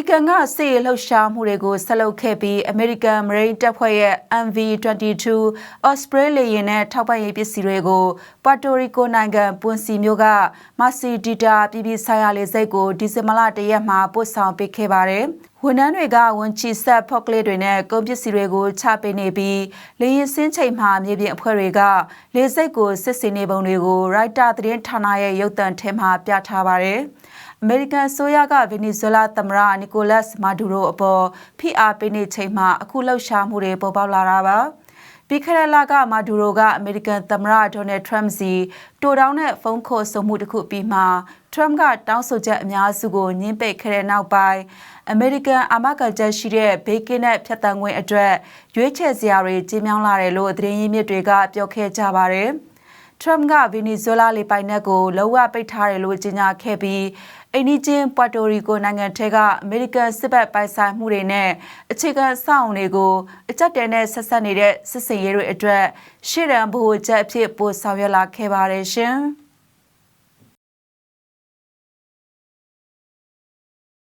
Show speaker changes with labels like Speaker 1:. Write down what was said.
Speaker 1: ရိကန်ကစစ်ရေးလှုပ်ရှားမှုတွေကိုဆက်လုပ်ခဲ့ပြီးအမေရိကန်မရိန်းတပ်ဖွဲ့ရဲ့ MV22 Australia နဲ့ထောက်ပံ့ရေးပစ္စည်းတွေကိုပွာတိုရီကိုနိုင်ငံပွန်စီမြို့ကမာစီဒီတာပြည်ပြည်ဆိုင်ရာလေဆိပ်ကိုဒီဇင်ဘာလတရက်မှာပို့ဆောင်ပေးခဲ့ပါတယ်။ ဝန်ထမ်းတွေကဝန်ချီဆက်ဖော့ကလေးတွေနဲ့ကုန်ပစ္စည်းတွေကိုချပေးနေပြီးလေရင်စင်းချိန်မှာမြေပြင်အဖွဲ့တွေကလေဆိပ်ကိုစစ်စင်နေပုံတွေကိုရိုက်တာသတင်းဌာနရဲ့ရုပ်သံထဲမှာပြထားပါတယ်။အမေရိကန်ဆိုရကဗင်နီဇွဲလားသမ္မတနီကိုလတ်မာဒူရိုအပေါ်ဖိအားပေးနေချိန်မှာအခုလှုပ်ရှားမှုတွေပေါ်ပေါက်လာတာပါ ပြီးခဲ့တဲ့လကမာဒူရိုကအမေရိကန်သမ္မတဒေါ်နယ်ထရမ့်စီတိုတောင်းတဲ့ဖုန်းခေါ်ဆိုမှုတစ်ခုပြီးမှထရမ့်ကတောင်းဆိုချက်အများစုကိုညှင်းပယ်ခဲ့တဲ့နောက်ပိုင်းအမေရိကန်အာမခံချက်ရှိတဲ့ဘေးကင်းတဲ့ဖြတ်တန်းခွင့်အတွက်ရွေးချယ်စရာတွေကြီးမြောင်းလာတယ်လို့သတင်းရင်းမြစ်တွေကပြောခဲ့ကြပါတယ်။ ထရမ့်ကဗီနီဇွဲလားလေပိုင်နက်ကိုလုံးဝပိတ်ထားတယ်လို့ကြေညာခဲ့ပြီးအိန္ဒိချင်းပွာတိုရီကိုနိုင်ငံထဲကအမေရိကန်စစ်ဘက်ပိုင်ဆိုင်မှုတွေနဲ့အခြေခံအဆောက်အုံတွေကိုအကြက်တဲနဲ့ဆက်ဆက်နေတဲ့စစ်စင်ရေးတွေအတွက်ရှေ့ရန်ဘိုးချက်အဖြစ်ပို့ဆောင်ရွက်လာခဲ့ပါတယ်ရှင်။